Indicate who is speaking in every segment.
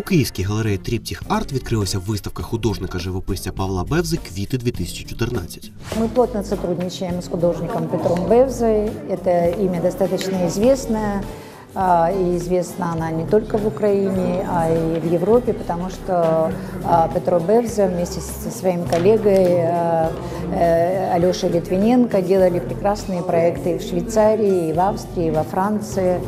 Speaker 1: У Київській галереї Тріптіх Арт відкрилася виставка художника-живописця Павла Бевзи Квіти 2014.
Speaker 2: Мы плотно сотрудничаем с художником Петром Бевзой. Это имя достаточно известное. а, И известна она не только в Украине, а и в Европе, потому что а, Петро Бевза вместе со своим коллегой а, э, Алешей Литвиненко делали прекрасные проекты и в Швейцарии, и в Австрии, и во Франции.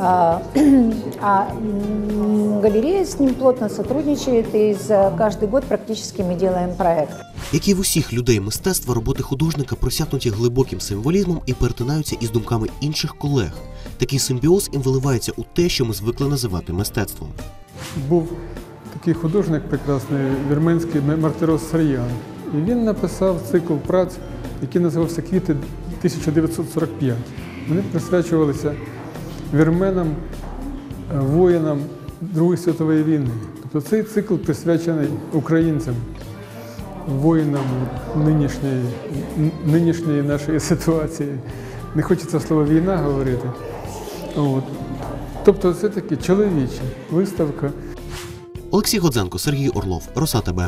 Speaker 2: А а, м, галерея с ним плотно сотрудничает, и за каждый год практически мы делаем проект.
Speaker 1: Як і в усіх людей мистецтва, роботи художника просякнуті глибоким символізмом і перетинаються із думками інших колег. Такий симбіоз і виливається у те, що ми звикли називати мистецтвом.
Speaker 3: був такий художник прекрасний, вірменський Мартирос Сар'ян. І він написав цикл праць, який називався Квіти 1945. Вони присвячувалися вірменам, е, воїнам Другої світової війни. Тобто цей цикл присвячений українцям, воїнам нинішньої, нинішньої нашої ситуації. Не хочеться слово війна говорити. От. Тобто це таки чоловіча виставка.
Speaker 1: Олексій Годзенко, Сергій Орлов, Роса ТБ.